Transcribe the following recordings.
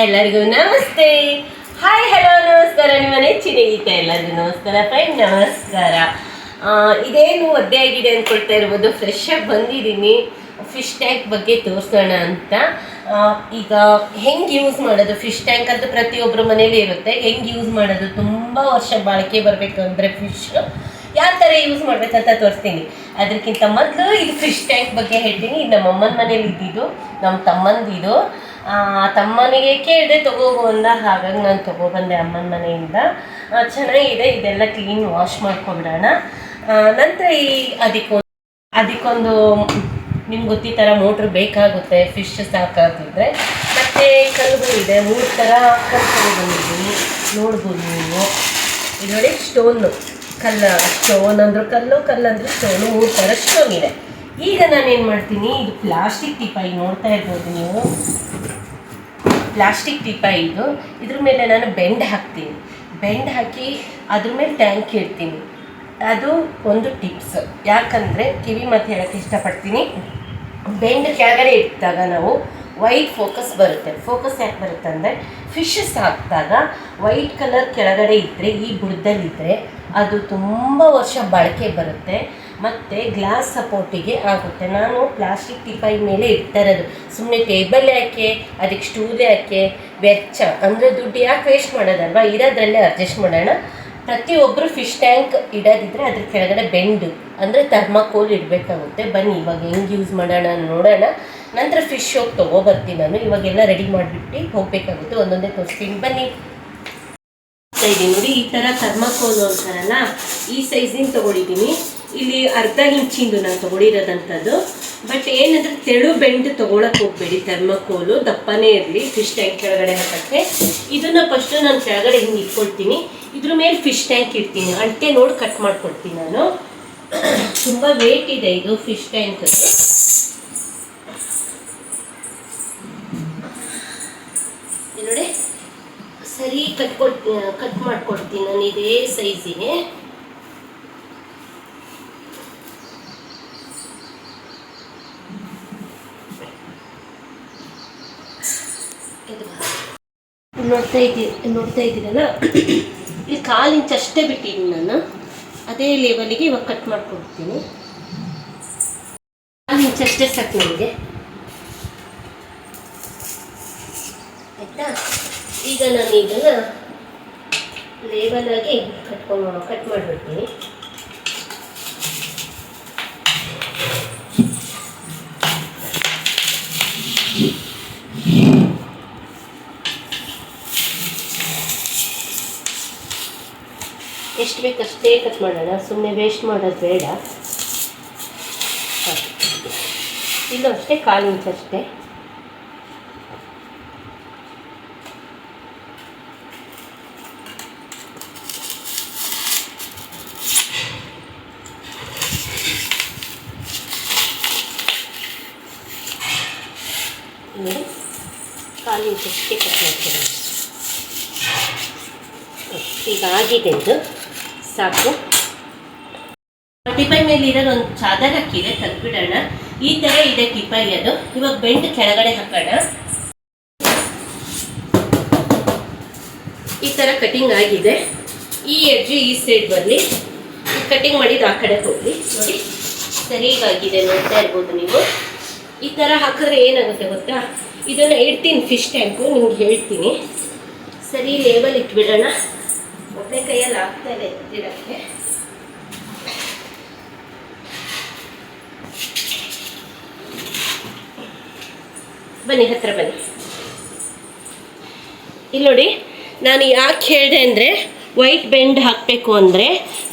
ಎಲ್ಲರಿಗೂ ನಮಸ್ತೆ. Hi hello ನಮಸ್ಕಾರ. ನಿಮ್ಮ ನೆಚ್ಚಿನ ಗೀತೆ ಎಲ್ಲರಿಗೂ ನಮಸ್ಕಾರ. ಫ್ರೆಂಡ್ ನಮಸ್ಕಾರ. ಇದೇನು ಒದ್ದೆ ಆಗಿದೆ ಅಂದ್ಕೊಳ್ತಾ ಇರ್ಬೋದು. ಫ್ರೆಶ್ ಆಗಿ ಬಂದಿದ್ದೀನಿ. ಫಿಶ್ ಟ್ಯಾಂಕ್ ಬಗ್ಗೆ ತೋರಿಸೋಣ ಅಂತ. ಈಗ ಹೆಂಗೆ ಯೂಸ್ ಮಾಡೋದು? ಫಿಶ್ ಟ್ಯಾಂಕ್ ಅಂತ ಪ್ರತಿಯೊಬ್ಬರ ಮನೇಲಿ ಇರುತ್ತೆ. ಹೆಂಗೆ ಯೂಸ್ ಮಾಡೋದು? ತುಂಬ ವರ್ಷ ಬಾಳಿಕೆ ಬರಬೇಕು ಅಂದರೆ ಫಿಶ್ ಯಾವ ಥರ ಯೂಸ್ ಮಾಡ್ಬೇಕಂತ ತೋರಿಸ್ತೀನಿ. ಅದಕ್ಕಿಂತ ಮೊದಲು ಇದು ಫಿಶ್ ಟ್ಯಾಂಕ್ ಬಗ್ಗೆ ಹೇಳ್ತೀನಿ. ಇದು ನಮ್ಮ ಅಮ್ಮನ ಮನೇಲಿ ಇದ್ದಿದ್ದು ನಮ್ಮ ತಮ್ಮಂದಿದು. ತಮ್ಮನಿಗೆ ಕೇಳಿದೆ ತಗೋಬೋ ಅಂದ. ಹಾಗಾಗಿ ನಾನು ತಗೊಬಂದೆ ಅಮ್ಮನ ಮನೆಯಿಂದ. ಚೆನ್ನಾಗಿದೆ, ಇದೆಲ್ಲ ಕ್ಲೀನ್ ವಾಶ್ ಮಾಡ್ಕೊಬಿಡೋಣ ನಂತರ ಈ ಅದಕ್ಕೊಂದು ಅದಕ್ಕೊಂದು ನಿಮ್ಗೆ ಗೊತ್ತಿ ಥರ ಮೋಟ್ರ್ ಬೇಕಾಗುತ್ತೆ ಫಿಶ್ ಸಾಕಾಗಿದ್ರೆ. ಮತ್ತು ಕಲ್ಲುಗಳು ಇದೆ, ಮೂರು ಥರ ಕಲ್ಲು ಬಂದಿದ್ದೀನಿ ನೋಡ್ಬೋದು ನೀವು. ಇದು ನೋಡಿ ಸ್ಟೋನು ಕಲ್ಲು ಸ್ಟೋನ್ ಅಂದರೂ ಕಲ್ಲು ಕಲ್ಲು ಅಂದ್ರೆ ಸ್ಟೋನು ಮೂರು ಥರ ಸ್ಟೋನ್ ಇದೆ. ಈಗ ನಾನು ಏನು ಮಾಡ್ತೀನಿ, ಇದು ಪ್ಲಾಸ್ಟಿಕ್ ಟಿಪಾಯಿ ನೋಡ್ತಾ ಇರ್ಬೋದು ನೀವು. ಪ್ಲಾಸ್ಟಿಕ್ ಟಿಪಾಯಿ ಇದು. ಇದ್ರ ಮೇಲೆ ನಾನು ಬೆಂಡ್ ಹಾಕ್ತೀನಿ. ಬೆಂಡ್ ಹಾಕಿ ಅದ್ರ ಮೇಲೆ ಟ್ಯಾಂಕ್ ಇಡ್ತೀನಿ. ಅದು ಒಂದು ಟಿಪ್ಸ್ ಯಾಕಂದರೆ ಕಿವಿ ಮತ್ತು ಹೇಳೋಕ್ಕೆ ಇಷ್ಟಪಡ್ತೀನಿ. ಬೆಂಡ್ ಕೆಳಗಡೆ ಇಟ್ಟಾಗ ನಾವು ವೈಟ್ ಫೋಕಸ್ ಬರುತ್ತೆ. ಫೋಕಸ್ ಯಾಕೆ ಬರುತ್ತೆ ಅಂದರೆ ಫಿಶಸ್ ಹಾಕಿದಾಗ ವೈಟ್ ಕಲರ್ ಕೆಳಗಡೆ ಇದ್ದರೆ ಈ ಬುಡದಲ್ಲಿದ್ದರೆ ಅದು ತುಂಬ ವರ್ಷ ಬಳಕೆ ಬರುತ್ತೆ. ಮತ್ತು ಗ್ಲಾಸ್ ಸಪೋರ್ಟಿಗೆ ಆಗುತ್ತೆ. ನಾನು ಪ್ಲಾಸ್ಟಿಕ್ ಟಿಫೈನ್ ಮೇಲೆ ಇಡ್ತಾ ಇರೋದು ಸುಮ್ಮನೆ ಟೇಬಲ್ ಯಾಕೆ ಅದಕ್ಕೆ ಸ್ಟೂಲ್ ಯಾಕೆ ವೆಚ್ಚ ಅಂದರೆ ದುಡ್ಡು ಯಾಕೆ ವೇಸ್ಟ್ ಮಾಡೋದಲ್ವಾ? ಇರೋದ್ರಲ್ಲೇ ಅಡ್ಜಸ್ಟ್ ಮಾಡೋಣ. ಪ್ರತಿಯೊಬ್ಬರು ಫಿಶ್ ಟ್ಯಾಂಕ್ ಇಡೋದಿದ್ರೆ ಅದ್ರ ಕೆಳಗಡೆ ಬೆಂಡು. ಅಂದರೆ ಥರ್ಮಾಕೋಲ್ ಇಡಬೇಕಾಗುತ್ತೆ. ಬನ್ನಿ, ಇವಾಗ ಹೆಂಗೆ ಯೂಸ್ ಮಾಡೋಣ ನೋಡೋಣ. ನಂತರ ಫಿಶ್ ಹೋಗಿ ತೊಗೊಬರ್ತೀನಿ ನಾನು. ಇವಾಗೆಲ್ಲ ರೆಡಿ ಮಾಡಿಬಿಟ್ಟು ಹೋಗಬೇಕಾಗುತ್ತೆ. ಒಂದೊಂದೇ ತೋರಿಸ್ತೀನಿ. ಬನ್ನಿ. ನೋಡಿ, ಈ ಥರ ಥರ್ಮಾಕೋಲ್ ಅಂತಾರಲ್ಲ ಈ ಸೈಜಿನ ತೊಗೊಂಡಿದ್ದೀನಿ. ಇಲ್ಲಿ ಅರ್ಧ ಇಂಚಿಂದು ನಾನು ತೊಗೊಂಡಿರೋದಂಥದ್ದು ಬಟ್ ಏನಂದ್ರೆ ತೆಳು ಬೆಂಡ್ ತೊಗೊಳಕ್ಕೆ ಹೋಗಬೇಡಿ ಥರ್ಮಕೋಲು ದಪ್ಪನೇ ಇರಲಿ ಫಿಶ್ ಟ್ಯಾಂಕ್ ಕೆಳಗಡೆ ಹಾಕಕ್ಕೆ. ಇದನ್ನು ಫಸ್ಟು ನಾನು ಕೆಳಗಡೆ ಹಿಂಗೆ ಇಟ್ಕೊಳ್ತೀನಿ. ಇದ್ರ ಮೇಲೆ ಫಿಶ್ ಟ್ಯಾಂಕ್ ಇಡ್ತೀನಿ. ಅಂಟೆ ನೋಡಿ ಕಟ್ ಮಾಡ್ಕೊಳ್ತೀನಿ ನಾನು. ತುಂಬ ವೇಟ್ ಇದೆ ಇದು ಫಿಶ್ ಟ್ಯಾಂಕ್ ನೋಡಿ, ಸರಿ ಕಟ್ಕೊಳ್ ಕಟ್ ಮಾಡ್ಕೊಡ್ತೀನಿ ನಾನು ಇದೇ ಸೈಜಿಗೆ ಇದು ಬಾ. ಇಲ್ಲಿ ನೋಡ್ತಾ ಇದ್ದೀ, ನೋಡ್ತಾ ಇದ್ದೀರಲ್ಲ ಇಲ್ಲಿ ಕಾಲು ಇಂಚ್ ಅಷ್ಟೇ ಬಿಟ್ಟಿದ್ದೀನಿ ನಾನು. ಅದೇ ಲೆವೆಲಿಗೆ ಇವಾಗ ಕಟ್ ಮಾಡ್ಕೊಡ್ತೀನಿ. ಕಾಲು ಇಂಚ್ ಅಷ್ಟೇ ಸಾಕು ನನಗೆ ಆಯಿತಾ? ಈಗ ನಾನು ಇದನ್ನು ಲೇಬಲಾಗಿ ಕಟ್ಕೊಂಡು ಕಟ್ ಮಾಡಿಬಿಡ್ತೀನಿ. ಎಷ್ಟು ಬೇಕಷ್ಟೇ ಕಟ್ ಮಾಡೋಣ. ಸುಮ್ಮನೆ ವೇಸ್ಟ್ ಮಾಡೋದು ಬೇಡ. ಇದು ಅಷ್ಟೇ, ಕಾಲು ಇಂಚ್ ಅಷ್ಟೇ. ನೋಡಿ. ಕಾಲು ಅಷ್ಟೇ ಕಟ್ ಮಾಡ್ತೀನಿ ಈಗ ಆಗಿದೆ ಇದು. ಸಾಕು. ಟಿಪಾಯಿ ಮೇಲೆ ಇರೋದು ಒಂದು ಚಾದರ್ ಹಾಕಿದೆ ತೆಗ್ದ್ಬಿಡೋಣ ಈ ಥರ ಇದೆ ಟಿಪಾಯಿ ಅದು. ಇವಾಗ ಬೆಂಡ್ ಕೆಳಗಡೆ ಹಾಕೋಣ. ಈ ಥರ ಕಟಿಂಗ್ ಆಗಿದೆ. ಈ ಎಡ್ಜು ಈ ಸೈಡ್ ಬರಲಿ ಕಟಿಂಗ್ ಮಾಡಿದ್ದು ಆ ಕಡೆ ಹೋಗಲಿ. ನೋಡಿ, ಸರಿಯಾಗಿದೆ ನೋಡ್ತಾ ಇರ್ಬೋದು ನೀವು. ಈ ಥರ ಹಾಕಿದ್ರೆ ಏನಾಗುತ್ತೆ ಗೊತ್ತಾ? ಇದನ್ನು ಇಡ್ತೀನಿ ಫಿಶ್ ಟ್ಯಾಂಕು ನಿಮ್ಗೆ ಹೇಳ್ತೀನಿ. ಸರಿ ಲೇಬಲ್ ಇಟ್ಬಿಡೋಣ. ಒಬ್ಬನೇ ಕೈಯಲ್ಲಿ ಆಗ್ತಾ ಇದೆ ಗಿಡಕ್ಕೆ ಬನ್ನಿ, ಹತ್ರ ಬನ್ನಿ. ಇಲ್ಲಿ ನೋಡಿ, ನಾನು ಯಾಕೆ ಹೇಳಿದೆ ಅಂದರೆ ವೈಟ್ ಬೆಂಡ್ ಹಾಕಬೇಕು ಅಂದರೆ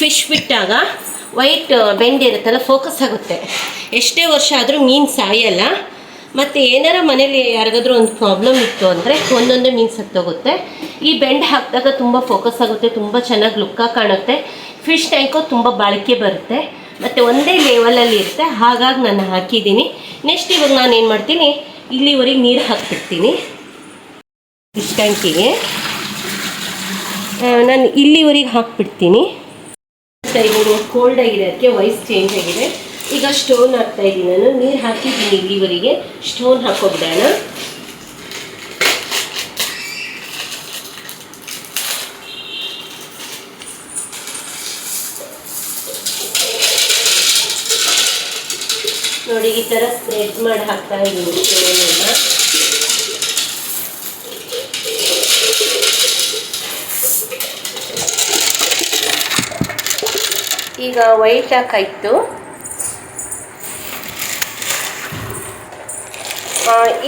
ಫಿಶ್ ಬಿಟ್ಟಾಗ ವೈಟ್ ಬೆಂಡ್ ಇರುತ್ತಲ್ಲ ಫೋಕಸ್ ಆಗುತ್ತೆ. ಎಷ್ಟೇ ವರ್ಷ ಆದರೂ ಮೀನು ಸಾಯಲ್ಲ. ಮತ್ತು ಏನಾರ ಮನೇಲಿ ಯಾರಿಗಾದ್ರೂ ಒಂದು ಪ್ರಾಬ್ಲಮ್ ಇತ್ತು ಅಂದರೆ ಒಂದೊಂದೇ ಮೀನ್ಸ್ ಸತ್ತೋಗುತ್ತೆ ಈ ಬೆಂಡ್ ಹಾಕಿದಾಗ ತುಂಬ ಫೋಕಸ್ ಆಗುತ್ತೆ, ತುಂಬ ಚೆನ್ನಾಗಿ ಲುಕ್ಕಾಗಿ ಕಾಣುತ್ತೆ. ಫಿಶ್ ಟ್ಯಾಂಕು ತುಂಬ ಬಾಳಿಕೆ ಬರುತ್ತೆ. ಮತ್ತು ಒಂದೇ ಲೆವೆಲಲ್ಲಿ ಇರುತ್ತೆ. ಹಾಗಾಗಿ ನಾನು ಹಾಕಿದ್ದೀನಿ. ನೆಕ್ಸ್ಟ್ ಇವಾಗ ನಾನು ಏನು ಮಾಡ್ತೀನಿ? ಇಲ್ಲಿವರೆಗೆ ನೀರು ಹಾಕ್ಬಿಡ್ತೀನಿ. ಫಿಶ್ ಟ್ಯಾಂಕಿಗೆ ನಾನು ಇಲ್ಲಿವರೆಗೆ ಹಾಕ್ಬಿಡ್ತೀನಿ. ಕೋಲ್ಡ್ ಆಗಿದೆ, ಅದಕ್ಕೆ ವಾಯ್ಸ್ ಚೇಂಜ್ ಆಗಿದೆ. ಈಗ ಸ್ಟೋನ್ ಹಾಕ್ತಾ ಇದ್ದೀನಿ. ನಾನು ನೀರು ಹಾಕಿದ್ದೀನಿ ಇಲ್ಲಿವರೆಗೆ. ಸ್ಟೋನ್ ಹಾಕೋಬಿಡೋಣ. ನೋಡಿ, ಈ ಥರ ಸ್ಪ್ರೆಡ್ ಮಾಡಿ ಹಾಕ್ತಾ ಇದ್ದೀನಿ ಈಗ ವೈಟ್ ಹಾಕಾಯ್ತು.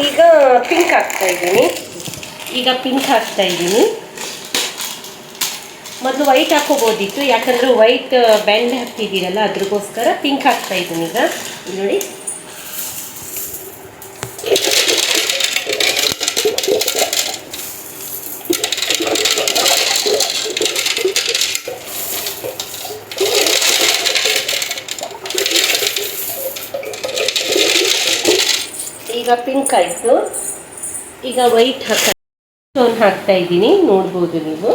ಈಗ ಪಿಂಕ್ ಹಾಕ್ತಾ ಇದ್ದೀನಿ. ಈಗ ಪಿಂಕ್ ಹಾಕ್ತಾ ಇದ್ದೀನಿ. ಮೊದಲು ವೈಟ್ ಹಾಕೋಬೋದಿತ್ತು, ಯಾಕಂದರೆ ವೈಟ್ ಬ್ಯಾಂಡ್ ಹಾಕ್ತಿದ್ದೀರಲ್ಲ, ಅದ್ರಗೋಸ್ಕರ ಪಿಂಕ್ ಹಾಕ್ತಾ ಇದ್ದೀನಿ ಈಗ. ನೋಡಿ. ಈಗ ಪಿಂಕ್ ಆಯಿತು. ಈಗ ವೈಟ್ ಹಾಕ ಸ್ಟೋನ್ ಹಾಕ್ತಾ ಇದ್ದೀನಿ ನೋಡ್ಬೋದು ನೀವು.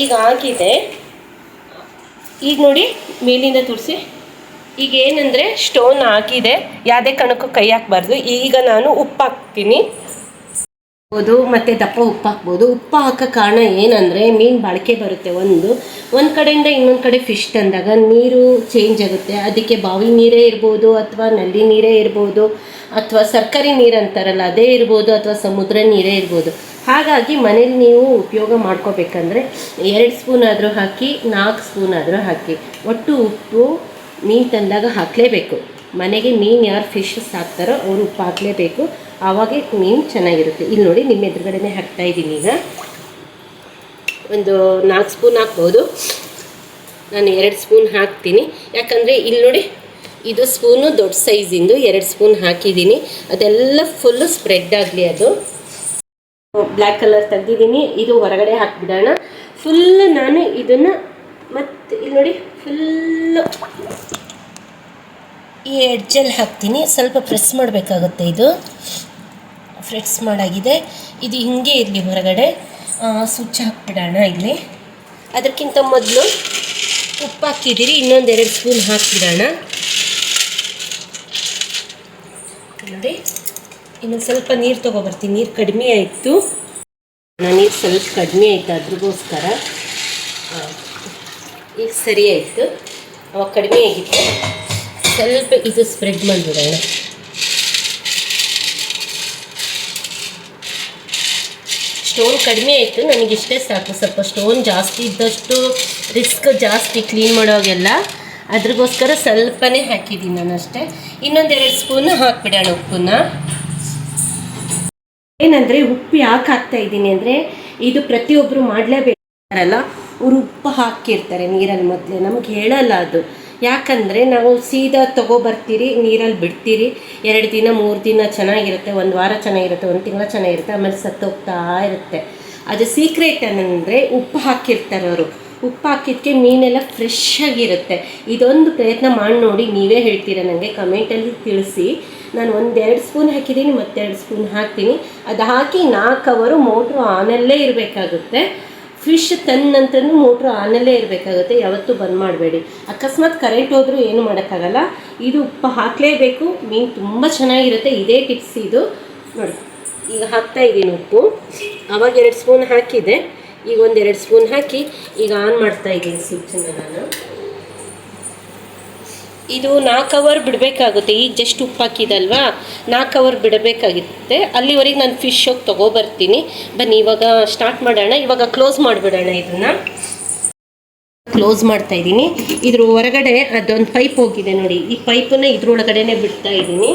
ಈಗ ಆಗಿದೆ. ಈಗ ನೋಡಿ ಮೇಲಿಂದ ತುರಿಸಿ. ಈಗ ಏನಂದರೆ ಸ್ಟೋನ್ ಹಾಕಿದೆ ಯಾವುದೇ ಕಣಕ್ಕೂ ಕೈ ಹಾಕ್ಬಾರ್ದು. ಈಗ ನಾನು ಉಪ್ಪು ಹಾಕ್ತೀನಿ. ಹಾಕ್ಬೋದು ಮತ್ತು ದಪ್ಪ ಉಪ್ಪು ಹಾಕ್ಬೋದು. ಉಪ್ಪು ಹಾಕೋ ಕಾರಣ ಏನಂದರೆ ಮೀನು ಬಾಳಿಕೆ ಬರುತ್ತೆ ಒಂದು. ಒಂದು ಕಡೆಯಿಂದ ಇನ್ನೊಂದು ಕಡೆ ಫಿಶ್ ತಂದಾಗ ನೀರು ಚೇಂಜ್ ಆಗುತ್ತೆ. ಅದಕ್ಕೆ ಬಾವಿ ನೀರೇ ಇರ್ಬೋದು, ಅಥವಾ ನಲ್ಲಿ ನೀರೇ ಇರ್ಬೋದು, ಅಥವಾ ಸರ್ಕಾರಿ ನೀರು ಅಂತಾರಲ್ಲ, ಅದೇ ಇರ್ಬೋದು, ಅಥವಾ ಸಮುದ್ರ ನೀರೇ ಇರ್ಬೋದು. ಹಾಗಾಗಿ ಮನೇಲಿ ನೀವು ಉಪಯೋಗ ಮಾಡ್ಕೋಬೇಕಂದ್ರೆ ಎರಡು ಸ್ಪೂನ್ ಆದರೂ ಹಾಕಿ, ನಾಲ್ಕು ಸ್ಪೂನ್ ಆದರೂ ಹಾಕಿ. ಒಟ್ಟು ಉಪ್ಪು ಮೀನು ತಂದಾಗ ಹಾಕಲೇಬೇಕು. ಮನೆಗೆ ಮೀನು ಯಾರು ಫಿಶ್ ಸಾಕ್ತಾರೋ ಅವರು ಉಪ್ಪು ಹಾಕಲೇಬೇಕು. ಆವಾಗ ಮೀನು ಚೆನ್ನಾಗಿರುತ್ತೆ. ಇಲ್ಲಿ ನೋಡಿ ನಿಮ್ಮ ಎದುರುಗಡೆನೇ ಹಾಕ್ತಾ ಇದ್ದೀನಿ ಈಗ. ಒಂದು ನಾಲ್ಕು ಸ್ಪೂನ್ ಹಾಕ್ಬೋದು. ನಾನು ಎರಡು ಸ್ಪೂನ್ ಹಾಕ್ತೀನಿ. ಯಾಕಂದರೆ ಇಲ್ಲಿ ನೋಡಿ ಇದು ಸ್ಪೂನು ದೊಡ್ಡ ಸೈಜಿಂದು ಎರಡು ಸ್ಪೂನ್ ಹಾಕಿದ್ದೀನಿ. ಅದೆಲ್ಲ ಫುಲ್ಲು ಸ್ಪ್ರೆಡ್ ಆಗಲಿ ಅದು. ಬ್ಲ್ಯಾಕ್ ಕಲರ್ ತೆಗ್ದಿದ್ದೀನಿ ಇದು ಹೊರಗಡೆ ಹಾಕಿಬಿಡೋಣ. ಫುಲ್ ನಾನು ಇದನ್ನು ಮತ್ತು ಇಲ್ಲಿ ನೋಡಿ ಫುಲ್ಲು ಈ ಎಡ್ಜಲ್ಲಿ ಹಾಕ್ತೀನಿ. ಸ್ವಲ್ಪ ಪ್ರೆಸ್ ಮಾಡಬೇಕಾಗುತ್ತೆ ಇದು. ಫ್ರೆಸ್ ಮಾಡಾಗಿದೆ. ಇದು ಹಿಂಗೆ ಇರಲಿ ಹೊರಗಡೆ. ಸ್ವಿಚ್ ಹಾಕ್ಬಿಡೋಣ ಇಲ್ಲಿ. ಅದಕ್ಕಿಂತ ಮೊದಲು ಉಪ್ಪು ಹಾಕಿದ್ದೀರಿ ಇನ್ನೊಂದೆರಡು ಸ್ಪೂನ್ ಹಾಕ್ಬಿಡೋಣ ನೋಡಿ ಇನ್ನೊಂದು ಸ್ವಲ್ಪ ನೀರು ತೊಗೊಬರ್ತೀನಿ. ನೀರು ಕಡಿಮೆ ಆಯಿತು. ನೀರು ಸ್ವಲ್ಪ ಕಡಿಮೆ ಆಯಿತು ಅದ್ರಿಗೋಸ್ಕರ. ಈಗ ಸರಿ ಆಯಿತು. ಅವಾಗ ಕಡಿಮೆ ಆಗಿತ್ತು. ಸ್ವಲ್ಪ ಇದು ಸ್ಪ್ರೆಡ್ ಮಾಡಿಬಿಡೋಣ. ಸ್ಟೋನ್ ಕಡಿಮೆ ಆಯಿತು. ನನಗಿಷ್ಟೇ ಸಾಕು. ಸ್ವಲ್ಪ ಸ್ಟೋನ್ ಜಾಸ್ತಿ ಇದ್ದಷ್ಟು ರಿಸ್ಕ್ ಜಾಸ್ತಿ ಕ್ಲೀನ್ ಮಾಡೋಗೆಲ್ಲ ಅದ್ರಿಗೋಸ್ಕರ ಸ್ವಲ್ಪನೇ ಹಾಕಿದ್ದೀನಿ ನಾನು ಅಷ್ಟೇ ಇನ್ನೊಂದೆರಡು ಸ್ಪೂನು ಹಾಕ್ಬಿಡೋಣ ಉಪ್ಪನ್ನ. ಏನಂದರೆ ಉಪ್ಪು ಯಾಕೆ ಹಾಕ್ತಾ ಇದ್ದೀನಿ ಅಂದರೆ ಇದು ಪ್ರತಿಯೊಬ್ಬರು ಮಾಡಲೇಬೇಕಾರಲ್ಲ ಅವರು ಉಪ್ಪು ಹಾಕಿರ್ತಾರೆ ನೀರಲ್ಲಿ ಮೊದಲೇ. ನಮ್ಗೆ ಹೇಳಲ್ಲ ಅದು. ಯಾಕಂದರೆ ನಾವು ಸೀದಾ ತೊಗೊಬರ್ತೀರಿ ನೀರಲ್ಲಿ ಬಿಡ್ತೀರಿ. ಎರಡು ದಿನ, ಮೂರು ದಿನ ಚೆನ್ನಾಗಿರುತ್ತೆ, ಒಂದು ವಾರ ಚೆನ್ನಾಗಿರುತ್ತೆ, ಒಂದು ತಿಂಗಳು ಚೆನ್ನಾಗಿರುತ್ತೆ, ಆಮೇಲೆ ಸತ್ತೋಗ್ತಾ ಇರುತ್ತೆ. ಅದು ಸೀಕ್ರೆಟ್ ಏನಂದರೆ ಉಪ್ಪು ಹಾಕಿರ್ತಾರೆ ಅವರು. ಉಪ್ಪು ಹಾಕಿದ್ದಕ್ಕೆ ಮೀನೆಲ್ಲ ಫ್ರೆಶ್ ಆಗಿರುತ್ತೆ. ಇದೊಂದು ಪ್ರಯತ್ನ ಮಾಡಿ ನೋಡಿ ನೀವೇ ಹೇಳ್ತೀರಾ ನನಗೆ ಕಮೆಂಟಲ್ಲಿ ತಿಳಿಸಿ. ನಾನು ಒಂದೆರಡು ಸ್ಪೂನ್ ಹಾಕಿದ್ದೀನಿ, ಮತ್ತೆರಡು ಸ್ಪೂನ್ ಹಾಕ್ತೀನಿ. ಅದು ಹಾಕಿ ನಾಲ್ಕು ಅವರು ಮೋಟ್ರು ಆನಲ್ಲೇ ಇರಬೇಕಾಗುತ್ತೆ. ಫಿಶ್ ತಂದ ನಂತರನೂ ಮೋಟ್ರು ಆನಲ್ಲೇ ಇರಬೇಕಾಗುತ್ತೆ. ಯಾವತ್ತೂ ಬಂದ್ ಮಾಡಬೇಡಿ. ಅಕಸ್ಮಾತ್ ಕರೆಂಟ್ ಹೋದರೂ ಏನು ಮಾಡೋಕ್ಕಾಗಲ್ಲ. ಇದು ಉಪ್ಪು ಹಾಕಲೇಬೇಕು. ಮೀನು ತುಂಬ ಚೆನ್ನಾಗಿರುತ್ತೆ. ಇದೇ ಟಿಪ್ಸ್ ಇದು. ನೋಡಿ, ಈಗ ಹಾಕ್ತಾ ಇದ್ದೀನಿ ಉಪ್ಪು. ಅವಾಗ ಎರಡು ಸ್ಪೂನ್ ಹಾಕಿದೆ. ಈಗ ಒಂದೆರಡು ಸ್ಪೂನ್ ಹಾಕಿ ಈಗ ಆನ್ ಮಾಡ್ತಾ ಇದ್ದೀನಿ ಸ್ವಿಚ್ಚನ್ನು ನಾನು. ಇದು ನಾಲ್ಕು ಅವರ್ ಬಿಡಬೇಕಾಗುತ್ತೆ. ಈಗ ಜಸ್ಟ್ ಉಪ್ಪು ಹಾಕಿದಲ್ವಾ? ನಾಲ್ಕು ಅವರ್ ಬಿಡಬೇಕಾಗುತ್ತೆ ಅಲ್ಲಿವರೆಗೆ ನಾನು ಫಿಶ್ ಹೋಗಿ ತೊಗೊಬರ್ತೀನಿ. ಬನ್ನಿ, ಇವಾಗ ಸ್ಟಾರ್ಟ್ ಮಾಡೋಣ. ಇವಾಗ ಕ್ಲೋಸ್ ಮಾಡಿಬಿಡೋಣ ಇದನ್ನು. ಕ್ಲೋಸ್ ಮಾಡ್ತಾ ಇದ್ದೀನಿ. ಇದ್ರ ಹೊರಗಡೆ ಅದೊಂದು ಪೈಪ್ ಹೋಗಿದೆ ನೋಡಿ. ಈ ಪೈಪನ್ನ ಇದ್ರೊಳಗಡೆನೆ ಬಿಡ್ತಾ ಇದ್ದೀನಿ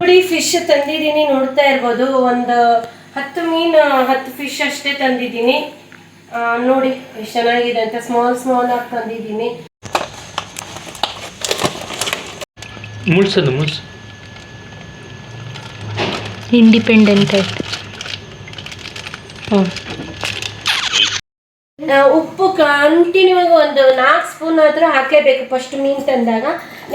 ನೋಡಿ ಫಿಶ್ ತಂದಿದ್ದೀನಿ ನೋಡ್ತಾ ಇರ್ಬೋದು. ಒಂದು ಹತ್ತು ಮೀನು ಹತ್ತು ಫಿಶ್ ಅಷ್ಟೇ ತಂದಿದ್ದೀನಿ. ನೋಡಿ ಎಷ್ಟು ಚೆನ್ನಾಗಿದೆ ಅಂತ ಸ್ಮಾಲ್ ಸ್ಮಾಲ್ ಆಗಿ ತಂದಿದ್ದೀನಿ. ಮುಳ್ಸದು ಮುಳ್ಸ. ಇಂಡಿಪೆಂಡೆಂಟ್ ಆಯ್ತು. ಉಪ್ಪು ಕಂಟಿನ್ಯೂ ಆಗಿ ಒಂದು ನಾಲ್ಕು ಸ್ಪೂನ್ ಆದರೂ ಹಾಕಲೇಬೇಕು ಫಸ್ಟ್ ಮೀನು ತಂದಾಗ.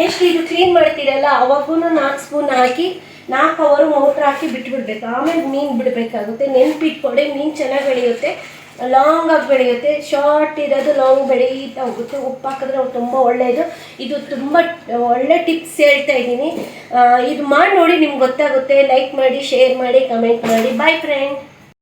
ನೆಕ್ಸ್ಟ್ ಇದು ಕ್ಲೀನ್ ಮಾಡ್ತೀರಲ್ಲ ಅವಾಗೂ ನಾಲ್ಕು ಸ್ಪೂನ್ ಹಾಕಿ ನಾಲ್ಕು ಅವರು ಮೋಟ್ರ್ ಹಾಕಿ ಬಿಟ್ಬಿಡ್ಬೇಕು. ಆಮೇಲೆ ಮೀನು ಬಿಡಬೇಕಾಗುತ್ತೆ. ನೆನ್ಪಿಟ್ಕೊಳ್ಳಿ ಮೀನು ಚೆನ್ನಾಗಿ ಬೆಳೆಯುತ್ತೆ. ಲಾಂಗ್ ಆಗಿ ಬೆಳೆಯುತ್ತೆ. ಶಾರ್ಟ್ ಇರೋದು ಲಾಂಗ್ ಬೆಳೀತಾ ಹೋಗುತ್ತೆ. ಉಪ್ಪು ಹಾಕಿದ್ರೆ ತುಂಬ ಒಳ್ಳೆಯದು ಇದು ತುಂಬ ಒಳ್ಳೆ ಟಿಪ್ಸ್ ಹೇಳ್ತಾ ಇದ್ದೀನಿ. ಇದು ಮಾಡಿ ನೋಡಿ, ನಿಮ್ಗೆ ಗೊತ್ತಾಗುತ್ತೆ. ಲೈಕ್ ಮಾಡಿ ಶೇರ್ ಮಾಡಿ ಕಮೆಂಟ್ ಮಾಡಿ. Boy friend